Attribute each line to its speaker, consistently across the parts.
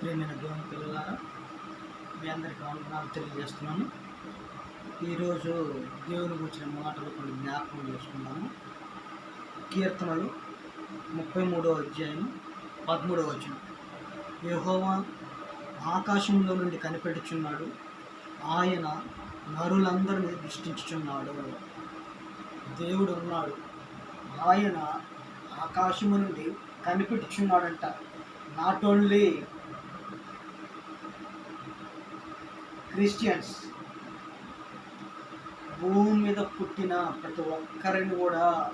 Speaker 1: ప్రేమైన దేవుని పిల్లలారా మీ అందరికీ వందనాలు తెలియజేస్తున్నాను. ఈరోజు దేవుని గురించిన మాటలు కొన్ని జ్ఞాపకం చేసుకున్నాము కీర్తనలు ముప్పై మూడవ అధ్యాయం పదమూడవ వచనం. యహోవా ఆకాశంలో నుండి కనిపెట్టుచున్నాడు ఆయన నరులందరినీ దృష్టించుచున్నాడు దేవుడు ఉన్నాడు ఆయన ఆకాశము నుండి కనిపెట్టుచున్నాడంట నాట్ ఓన్లీ క్రిస్టియన్స్. భూమి మీద పుట్టిన ప్రతి ఒక్కరిని కూడా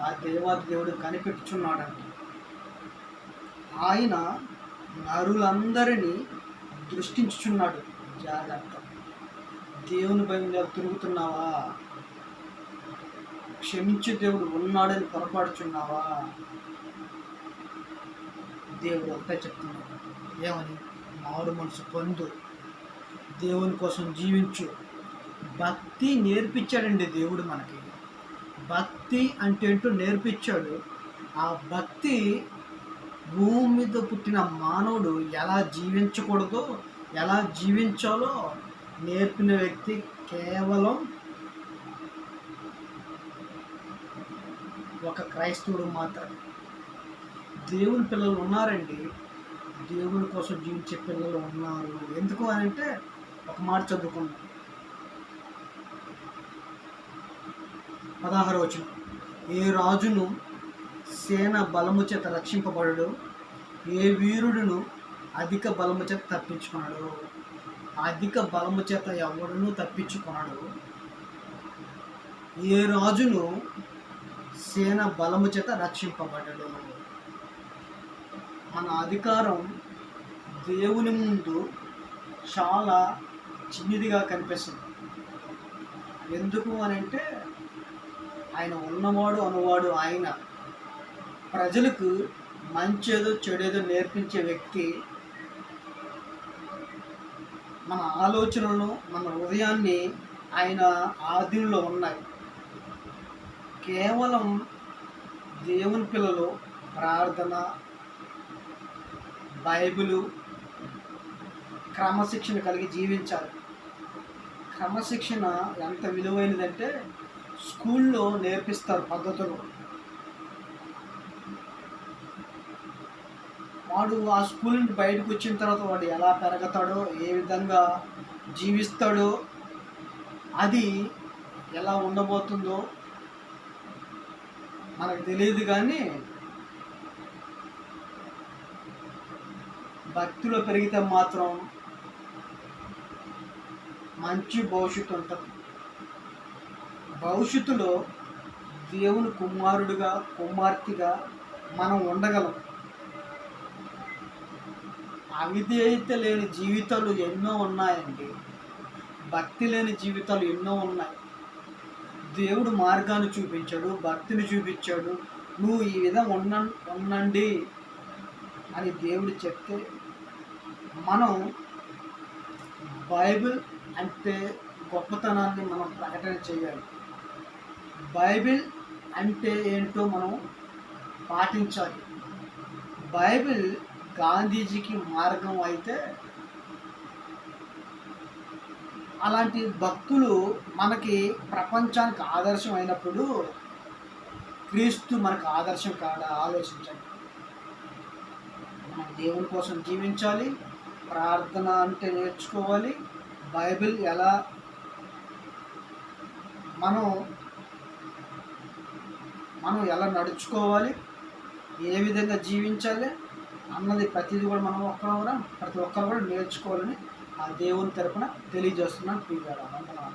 Speaker 1: ఆ దేవాది దేవుడు కనిపెట్టుచున్నాడంట. ఆయన నరులందరినీ దృష్టించుచున్నాడు. జాగ్రత్త. దేవుని భయం తిరుగుతున్నావా? క్షమించే దేవుడు ఉన్నాడని పొరపాడుచున్నావా దేవుడు ఒక్కటే చెప్తున్నాడు. ఏమని? మారు మనసు పొందు. దేవుని కోసం జీవించు. భక్తి నేర్పించాడండి దేవుడు మనకి. భక్తి అంటే ఏంటో నేర్పించాడు. ఆ భక్తి భూమి మీద పుట్టిన మానవుడు ఎలా జీవించకూడదో ఎలా జీవించాలో నేర్పిన వ్యక్తి కేవలం ఒక క్రైస్తవుడు మాత్రమే. దేవుని పిల్లలు ఉన్నారండి. దేవుని కోసం జీవించే పిల్లలు ఉన్నారు. ఎందుకు అని అంటే ఒక మాట చదువుకున్నాం పదహారు వచ్చిన ఏ రాజును సేన బలము చేత రక్షింపబడడు ఏ వీరుడును అధిక బలము చేత తప్పించుకున్నాడు అధిక బలము చేత ఎవడును తప్పించుకున్నాడు ఏ రాజును సేన బలము చేత రక్షింపబడడు. మన అధికారం దేవుని ముందు చాలా చిన్నదిగా కనిపిస్తుంది. ఎందుకు అని అంటే ఆయన ఉన్నవాడు అనువాడు ఆయన. ప్రజలకు మంచేదో చెడేదో నేర్పించే వ్యక్తి. మన ఆలోచనలను మన హృదయాన్ని ఆయన ఆధీనంలో ఉన్నాయి. కేవలం దేవుని పిల్లలు ప్రార్థన బైబిలు క్రమశిక్షణ కలిగి జీవించాలి. క్రమశిక్షణ ఎంత విలువైనదంటే స్కూల్లో నేర్పిస్తారు పద్ధతులు. వాడు ఆ స్కూల్ నుండి బయటకు వచ్చిన తర్వాత వాడు ఎలా పెరగతాడో ఏ విధంగా జీవిస్తాడో అది ఎలా ఉండబోతుందో మనకు తెలియదు కానీ భక్తిలో పెరిగితే మాత్రం మంచి భవిష్యత్తు ఉంటుంది. భవిష్యత్తులో దేవుని కుమారుడిగా కుమార్తెగా మనం ఉండగలం. అవిధేయత లేని జీవితాలు ఎన్నో ఉన్నాయండి. భక్తి లేని జీవితాలు ఎన్నో ఉన్నాయి. దేవుడు మార్గాన్ని చూపించాడు భక్తిని చూపించాడు. నువ్వు ఈ విధంగా ఉన్న ఉండండి అని దేవుడు చెప్తే మనం బైబిల్ అంటే గొప్పతనాన్ని మనం ప్రకటన చేయాలి. బైబిల్ అంటే ఏంటో మనం పాటించాలి. బైబిల్ గాంధీజీకి మార్గం అయితే అలాంటి భక్తులు మనకి ప్రపంచానికి ఆదర్శం అయినప్పుడు క్రీస్తు మనకు ఆదర్శం కాదా ఆలోచించండి. మనం దేవుని కోసం జీవించాలి ప్రార్థన అంటే నేర్చుకోవాలి బైబిల్ ఎలా మనం మనం ఎలా నడుచుకోవాలి ఏ విధంగా జీవించాలి అన్నది ప్రతిదీ కూడా మనం ఒక్కరు కూడా ప్రతి ఒక్కరు కూడా నేర్చుకోవాలని ఆ దేవుని తరపున తెలియజేస్తున్నాను. ప్రియులారా